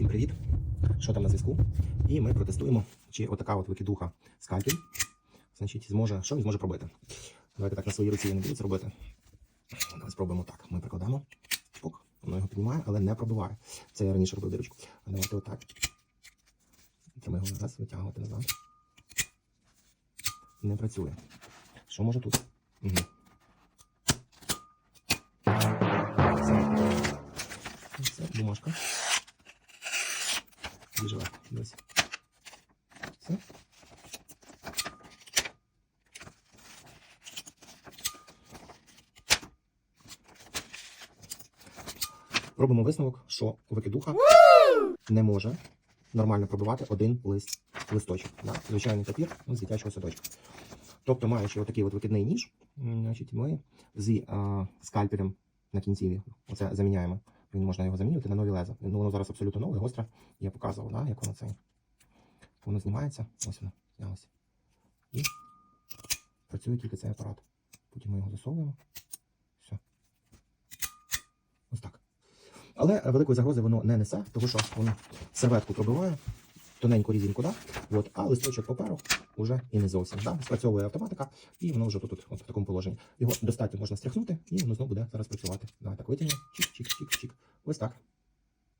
Всім привіт! Що там на зв'язку? І ми протестуємо, чи отака от викидуха скальпель, значить, зможе, що він зможе пробити. Давайте так на своїй руці я не буду це робити. Давай спробуємо так. Ми прикладаємо. Чпок. Воно його піднімає, але не пробиває. Це я раніше робив дирочку. Давайте отак. Треба його раз витягувати назад. Не працює. Що може тут? Угу. Все, бумажка. Легко. Дивись. Все. Робимо висновок, що викидуха не може нормально пробивати один лист, листочок. Да? Звичайний папір ну, з дитячого садочка. Тобто, маючи отакий от викидний ніж, значить, ми з а, скальпелем на кінці оце заміняємо. Він можна його замінювати на нові леза. Ну, воно зараз абсолютно нове, гостре. Я показував, да, як воно це. Воно знімається. Ось воно знялося. І працює тільки цей апарат. Потім ми його засовуємо. Все. Ось так. Але е, великої загрози воно не несе, тому що воно серветку пробиває, тоненьку різінку, да? От, а листочок паперу вже і не зовсім. Да? Спрацьовує автоматика, і воно вже тут, от, в такому положенні. Його достатньо можна стряхнути, і воно знову буде зараз працювати. Давай так витягнемо. Чик-чик-чик-чик. Ось так.